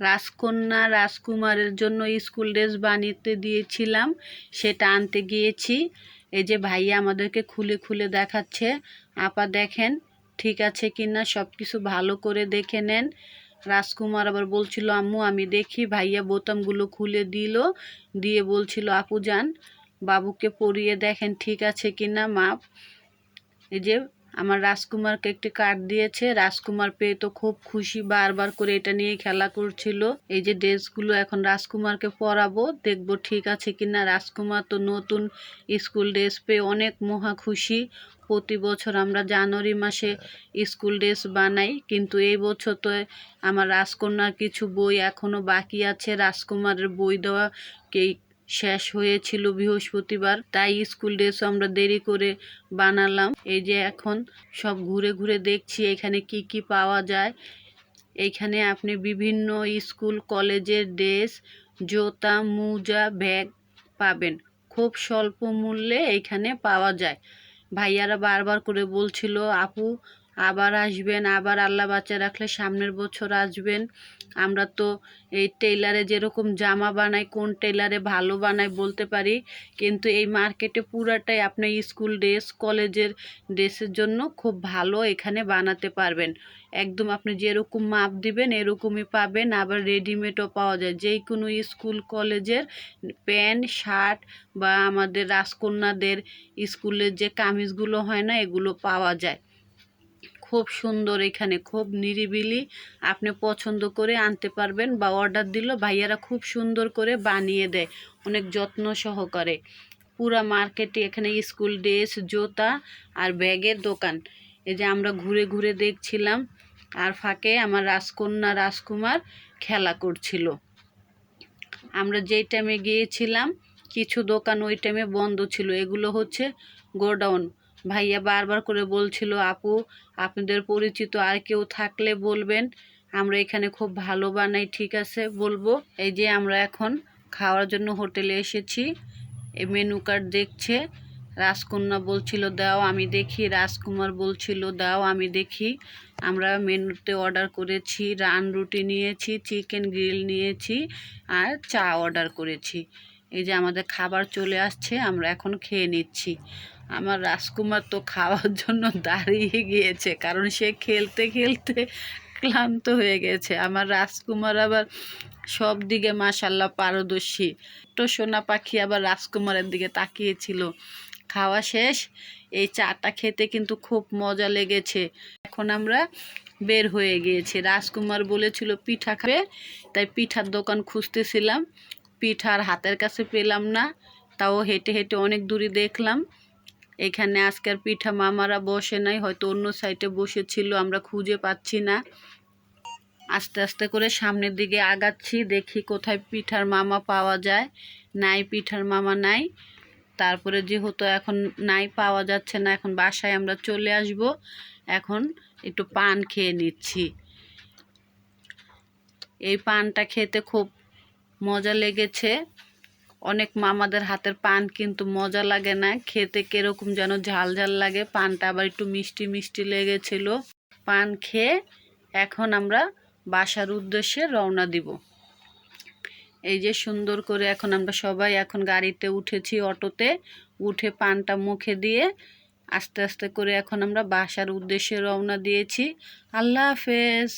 রাজকন্যা রাজকুমারের জন্য স্কুল ড্রেস বানিয়ে দিয়েছিলাম, সেটা আনতে গিয়েছি। এই যে ভাইয়া আমাদেরকে খুলে খুলে দেখাচ্ছে, আপা দেখেন, ঠিক আছে কি না সব কিছু ভালো করে দেখে নেন। রাজকুমার আবার বলছিল, আম্মু, আমি দেখি। ভাইয়া বোতামগুলো খুলে দিল, দিয়ে বলছিল, আপু, যান, বাবুকে পরিয়ে দেখেন, ঠিক আছে কি না মাপ। এই যে আমার রাজকুমারকে একটি কার্ড দিয়েছে। রাজকুমার পেয়ে তো খুব খুশি, বারবার করে এটা নিয়ে খেলা করছিল। এই যে ড্রেসগুলো এখন রাজকুমারকে পরাবো, দেখব ঠিক আছে কিনা। রাজকুমার তো নতুন স্কুল ড্রেস পেয়ে অনেক মহা খুশি। প্রতি বছর আমরা জানুয়ারি মাসে স্কুল ড্রেস বানাই, কিন্তু এই বছর তো আমার রাজকন্যার কিছু বই এখনও বাকি আছে। রাজকুমারের বই দেওয়া শেষ হয়েছিল বৃহস্পতিবার, তাই স্কুল ড্রেস আমরা দেরি করে বানালাম। এই যে এখন সব ঘুরে ঘুরে দেখছি এখানে কি কি পাওয়া যায়। এইখানে আপনি বিভিন্ন স্কুল কলেজের ড্রেস, জুতা, মোজা, ব্যাগ পাবেন। খুব স্বল্প মূল্যে এইখানে পাওয়া যায়। ভাইয়ারা বারবার করে বলছিল, আপু আবার আসবেন, আবার আল্লাহ বাচ্চা রাখলে সামনের বছর আসবেন। আমরা তো এই টেইলারে যেরকম জামা বানাই, কোন টেইলারে ভালো বানাই বলতে পারি, কিন্তু এই মার্কেটে পুরাটাই আপনি স্কুল ড্রেস, কলেজের ড্রেসের জন্য খুব ভালো এখানে বানাতে পারবেন। একদম আপনি যেরকম মাপ দিবেন, এরকমই পাবেন। আবার রেডিমেডও পাওয়া যায়। যেই কোনো স্কুল, কলেজের প্যান্ট, শার্ট বা আমাদের রাজকন্যাদের স্কুলের যে কামিজগুলো হয় না, এগুলো পাওয়া যায়। খুব সুন্দর এখানে, খুব নিরিবিলি। আপনি পছন্দ করে আনতে পারবেন বা অর্ডার দিল, ভাইয়ারা খুব সুন্দর করে বানিয়ে দেয়, অনেক যত্ন সহকারে। পুরা মার্কেটে এখানে স্কুল ড্রেস, জুতা আর ব্যাগের দোকান। এই যে আমরা ঘুরে ঘুরে দেখছিলাম, আর ফাঁকে আমার রাজকন্যা রাজকুমার খেলা করছিল। আমরা যেই টাইমে গিয়েছিলাম, কিছু দোকান ওই টাইমে বন্ধ ছিল। এগুলো হচ্ছে গোডাউন। ভাইয়া বারবার করে বলছিল, আপু, আপনাদের পরিচিত আর কেউ থাকলে বলবেন। আমরা এখানে খুব ভালো বানাই, ঠিক আছে? বলব, এই যে আমরা এখন খাওয়ার জন্য হোটেলে এসেছি। এই মেনু কার্ড দেখছে। রাজকন্যা বলছিল, দাও, আমি দেখি। রাজকুমার বলছিল, দাও, আমি দেখি। আমরা মেনুতে অর্ডার করেছি, রান রুটি নিয়েছি, চিকেন গ্রিল নিয়েছি, আর চা অর্ডার করেছি। এই যে আমাদের খাবার চলে আসছে, আমরা এখন খেয়ে নিচ্ছি। আমার রাজকুমার তো খাওয়ার জন্য দাঁড়িয়ে গিয়েছে, কারণ সে খেলতে খেলতে ক্লান্ত হয়ে গেছে। আমার রাজকুমার আবার সব দিকে মাসাল্লাহ পারদর্শী। তো সোনা পাখি আবার রাজকুমারের দিকে তাকিয়েছিল। খাওয়া শেষ, এই চাটা খেতে কিন্তু খুব মজা লেগেছে। এখন আমরা বের হয়ে গিয়েছি। রাজকুমার বলেছিল, পিঠা খাবে? তাই পিঠার দোকান খুঁজতেছিলাম। পিঠার হাতের কাছে পেলাম না, তাও হেঁটে হেঁটে অনেক দূরে দেখলাম। এখানে আজকের পিঠা মামারা বসে নাই, হয়তো অন্য সাইডে বসেছিল, আমরা খুঁজে পাচ্ছি না। আস্তে আস্তে করে সামনের দিকে আগাচ্ছি, দেখি কোথায় পিঠার মামা পাওয়া যায়। নাই পিঠার মামা নাই। তারপরে যেহেতু এখন নাই, পাওয়া যাচ্ছে না, এখন বাসায় আমরা চলে আসব। এখন একটু পান খেয়ে নিচ্ছি। এই পানটা খেতে খুব মজা লেগেছে। অনেক মামাদের হাতের পান কিন্তু মজা লাগে না। খেতে কীরকম যেন ঝাল ঝাল লাগে। পানটা আবার একটু মিষ্টি মিষ্টি লেগেছিল। পান খেয়ে এখন আমরা বাসার উদ্দেশ্যে রওনা দিব। এই যে সুন্দর করে এখন আমরা সবাই এখন গাড়িতে উঠেছি অটোতে। উঠে পানটা মুখে দিয়ে আস্তে আস্তে করে এখন আমরা বাসার উদ্দেশ্যে রওনা দিয়েছি। আল্লাহ হাফেজ।